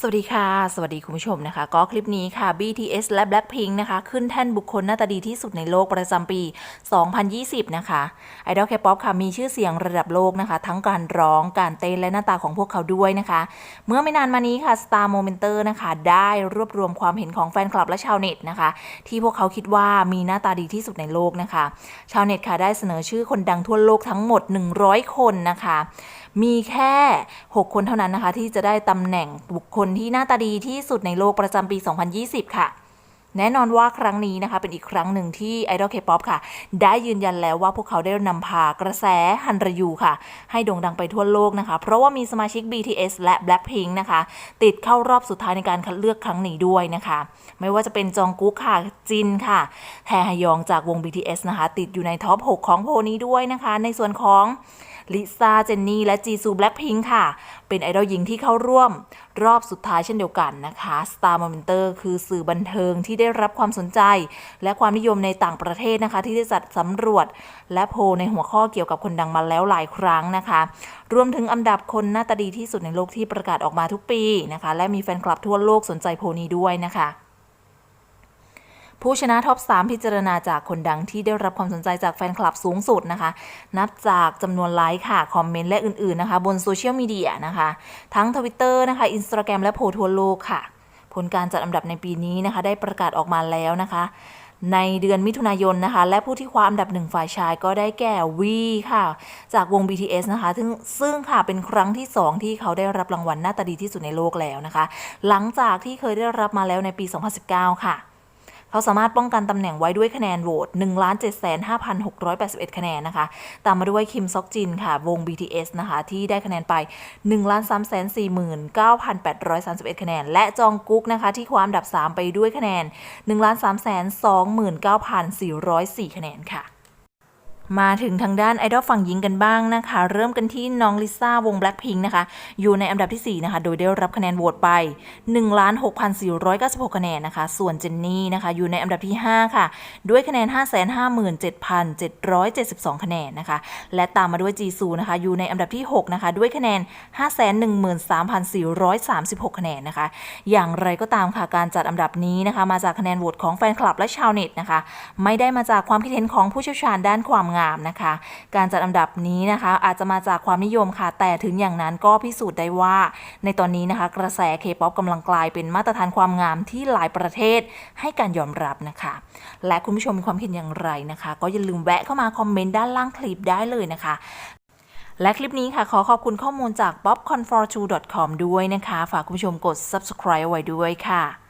สวัสดีค่ะ สวัสดีคุณผู้ชมนะคะ ก็คลิปนี้ค่ะ BTS และ Blackpink นะคะ ขึ้นแท่นบุคคลหน้าตาดีที่สุดในโลกประจำปี 2020 นะคะไอดอล K-POP ค่ะ มีชื่อเสียงระดับโลกนะคะ ทั้งการร้อง การเต้นและหน้าตาของพวกเขาด้วยนะคะ เมื่อไม่นานมานี้ค่ะ Star Momenter นะคะ ได้รวบรวมความเห็นของแฟนคลับและชาวเน็ตนะคะ ที่พวกเขาคิดว่ามีหน้าตาดีที่สุดในโลกนะคะ ชาวเน็ตค่ะได้เสนอชื่อคนดังทั่วโลกทั้งหมด 100 คนนะคะ มีแค่ 6 คนเท่านั้นนะคะ ที่จะได้ตำแหน่งบุคคลที่หน้าตาดีที่สุดในโลกประจำปี 2020 ค่ะ แน่นอนว่าครั้งนี้นะคะ เป็นอีกครั้งหนึ่งที่ Idol K-POP ค่ะ ได้ยืนยันแล้วว่าพวกเขาได้นำพากระแสฮันรยูค่ะ ให้โด่งดังไปทั่วโลกนะคะ เพราะว่ามีสมาชิก BTS และ Blackpink นะคะ ติดเข้ารอบสุดท้ายในการคัดเลือกครั้งนี้ด้วยนะคะ ไม่ว่าจะเป็นจองกุ๊กค่ะ จินค่ะ แทฮยองจากวง BTS นะคะ ติดอยู่ในท็อป 6 ของโพลนี้ด้วยนะคะ ในส่วนของลิซ่า เจนนี่ และจีซูแบล็คพิงค่ะ เป็นไอดอลหญิงที่เข้าร่วม รอบสุดท้ายเช่นเดียวกันนะคะ Star Momenter คือสื่อบันเทิงที่ได้ได้รับความสนใจ และความนิยมในต่างประเทศนะคะ ที่ได้จัดสำรวจ และโพในหัวข้อเกี่ยวกับคนดังมาแล้วหลายครั้งนะคะ รวมถึงอันดับคนหน้าตาดีที่สุดในโลกที่ประกาศออกมาทุกปีนะคะ และมีแฟนคลับทั่วโลกสนใจโพนี้ด้วยนะคะผู้ชนะท็อป 3 พิจารณาจากคนดังที่ได้รับความสนใจจากแฟนคลับสูงสุดนะคะ นับจากจำนวนไลค์ค่ะ คอมเมนต์และอื่น ๆ นะคะ บนโซเชียลมีเดียนะคะ ทั้ง Twitter นะคะ Instagram และโพทั่วโลกค่ะ ผลการจัดอันดับในปีนี้นะคะ ได้ประกาศออกมาแล้วนะคะ ในเดือนมิถุนายนนะคะ และผู้ที่คว้าอันดับหนึ่งฝ่ายชายก็ได้แก่วีค่ะ จากวง BTS นะคะ ซึ่งซึ่งค่ะเป็นครั้งที่ 2 ที่เขาได้รับรางวัลหน้าตาดีที่สุดในโลกแล้วนะคะ หลังจากที่เคยได้รับมาแล้วในปี 2019 ค่ะ เขาสามารถป้องกันตำแหน่งไว้ด้วยคะแนนโหวต1 7 5 6 8 1 คะแนนนะคะ ตามมาด้วยคิมซอกจินค่ะ วง BTS นะคะ ที่ได้คะแนนไป 1 3 4 9 8 3 1 คะแนน และจองกุ๊กนะคะ ที่คว้าอันดับ 3 ไปด้วยคะแนน 1 3 2 9 4 0 4 คะแนนค่ะ มาถึงทางด้านไอดอลฝั่งหญิงกันบ้างนะคะ เริ่มกันที่น้องลิซ่าวง Blackpink นะคะ อยู่ในอันดับที่ 4 นะคะ โดยได้รับคะแนนโหวตไป 16,496 คะแนนนะคะ ส่วนเจนนี่นะคะ อยู่ในอันดับที่ 5 ค่ะ ด้วยคะแนน 557,772 คะแนนนะคะ และตามมาด้วยจีซูนะคะ อยู่ในอันดับที่ 6 นะคะ ด้วยคะแนน 513,436 คะแนนนะคะ อย่างไรก็ตามค่ะการจัดอันดับนี้นะคะ มาจากคะแนนโหวตของแฟนคลับและชาวเน็ตนะคะ ไม่ได้มาจากความคิดเห็นของผู้เชี่ยวชาญด้านความงามนะคะ การจัดอันดับนี้นะคะ อาจจะมาจากความนิยมค่ะ แต่ถึงอย่างนั้นก็พิสูจน์ได้ว่า ในตอนนี้นะคะ กระแสเคป๊อปกำลังกลายเป็นมาตรฐานความงามที่หลายประเทศให้การยอมรับนะคะ และคุณผู้ชมมีความคิดอย่างไรนะคะ ก็อย่าลืมแวะเข้ามาคอมเมนต์ด้านล่างคลิปได้เลยนะคะและคลิปนี้ค่ะ ขอขอบคุณข้อมูลจาก popcorn42.com ด้วยนะคะ ฝากคุณผู้ชมกด subscribe ไว้ด้วยค่ะ